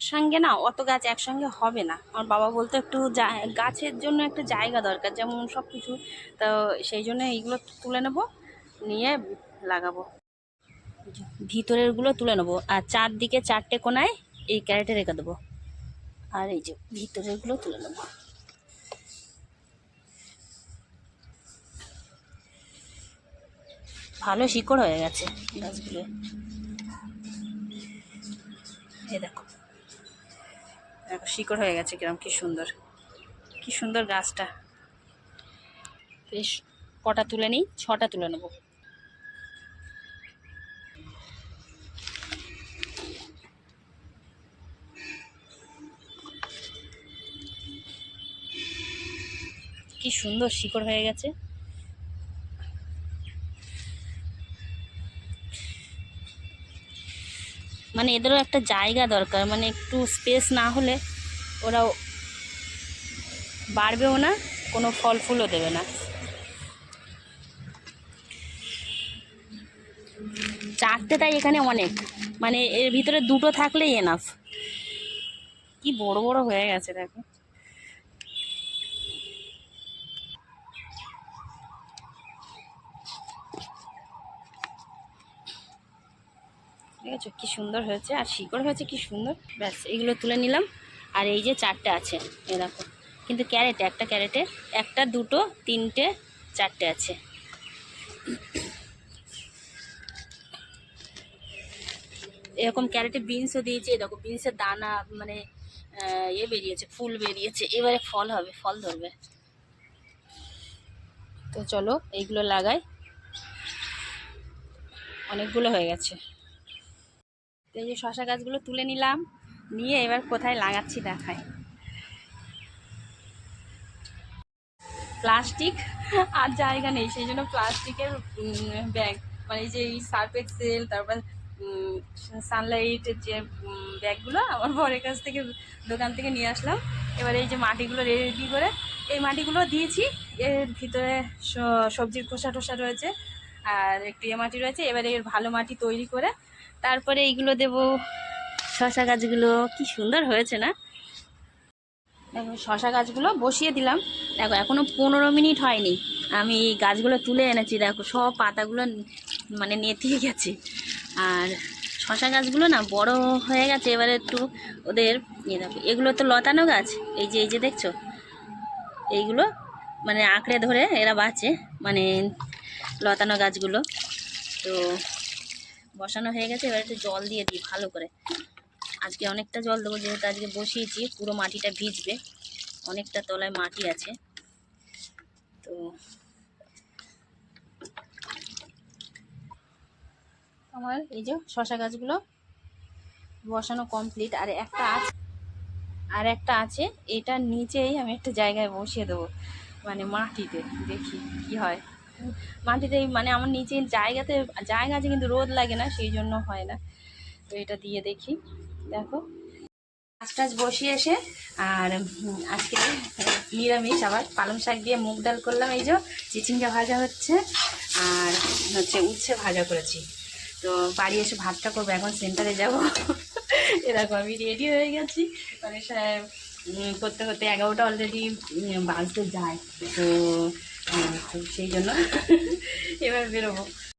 সঙ্গে না অত গাছ একসঙ্গে হবে না। আমার বাবা বলতো একটু গাছের জন্য একটা জায়গা দরকার, যেমন সব কিছু তো সেই জন্য এইগুলো তুলে নেব, নিয়ে লাগাবো। ভিতরেরগুলো তুলে নেব, আর চারদিকে চারটে কোনায় এই ক্যারেটে রেখে দেবো। আর এই যে ভিতরেরগুলো তুলে নেব। ভালো শিকড় হয়ে গেছে গাছগুলো। এই দেখো। দেখো শিকড় হয়ে গেছে কিরম, কি সুন্দর। কি সুন্দর গাছটা। বেশ, কটা তুলে নিই? ছটা তুলে নেব। কি সুন্দর শিকড় হয়ে গেছে। মানে এদেরও একটা জায়গা দরকার মানে একটু স্পেস না হলে ওরাও বাড়বেও না, কোনো ফল ফুলও দেবে না। চারটে তাই এখানে অনেক মানে এর ভিতরে দুটো থাকলেই এনাফ কি বড় বড় হয়ে গেছে দেখো। ঠিক আছে কি সুন্দর হয়েছে, আর শিকড় হয়েছে কি সুন্দর। ব্যাস, এগুলো তুলে নিলাম। আর এই যে চারটে আছে, এ দেখো। কিন্তু ক্যারেটে, একটা ক্যারেটে, একটা, দুটো, তিনটে, চারটে আছে। এরকম ক্যারেটে বিনসও দিয়েছে দেখো, বিনসের দানা মানে ইয়ে বেরিয়েছে, ফুল বেরিয়েছে। এবারে ফল হবে, ফল ধরবে। তো চলো, এইগুলো লাগাই। অনেকগুলো হয়ে গেছে। তো এই যে শশা গাছগুলো তুলে নিলাম, নিয়ে এবার কোথায় লাগাচ্ছি দেখায় প্লাস্টিক আর জায়গা নেই, সেই জন্য প্লাস্টিকের ব্যাগ মানে এই যে এই সার্ফ এক্সেল তারপর সানলাইটের যে ব্যাগগুলো আমার বরের কাছ থেকে দোকান থেকে নিয়ে আসলাম। এবার এই যে মাটিগুলো রেডি করে, এই মাটিগুলো দিয়েছি, এর ভিতরে সবজির খোসা টোসা রয়েছে আর একটু ইয়ে মাটি রয়েছে, এবারে এর ভালো মাটি তৈরি করে তারপরে এইগুলো দেব। শশা গাছগুলো কি সুন্দর হয়েছে না? দেখো শশা গাছগুলো বসিয়ে দিলাম। দেখো, এখনও পনেরো মিনিট হয়নি। আমি এই গাছগুলো তুলে এনেছি, দেখো, সব পাতাগুলো মানে নেতিয়ে গেছে। আর শশা গাছগুলো না বড় হয়ে গেছে, এবারে একটু ওদের ইয়ে দেখো, এগুলো তো লতানো গাছ, এই যে এই যে দেখছ? এইগুলো মানে আঁকড়ে ধরে এরা বাঁচে মানে লতানো গাছগুলো। তো বসানো হয়ে গেছে, এবার একটু জল দিয়ে দিই ভালো করে। আজকে অনেকটা জল দেবো, যেহেতু আজকে বসিয়েছি, পুরো মাটিটা ভিজবে। অনেকটা তলায় মাটি আছে। তো আমার এই যে শশা গাছগুলো বসানো কমপ্লিট আর একটা আছে, আর একটা আছে, এটার নিচেই আমি একটা জায়গায় বসিয়ে দেবো মানে মাটিতে, দেখি কি হয়। মাটিতে মানে আমার নিচে জায়গাতে, জায়গা আছে কিন্তু রোদ লাগে না, সেই জন্য হয় না। তো এটা দিয়ে দেখি, দেখো। মাছ টাছ বসিয়ে এসে, আর আজকে নিরামিষ, আবার পালং শাক দিয়ে মুগ ডাল করলাম, এই যে চিচিঙ্গা ভাজা হচ্ছে, আর হচ্ছে উচ্ছে ভাজা করেছি। তো বাড়ি এসে ভাতটা করব, এখন সেন্টারে যাব। এরকম আমি রেডি হয়ে গেছি। মানে করতে করতে এগারোটা অলরেডি বাজতে যায়। তো সেই জন্য এবার বেরোবো।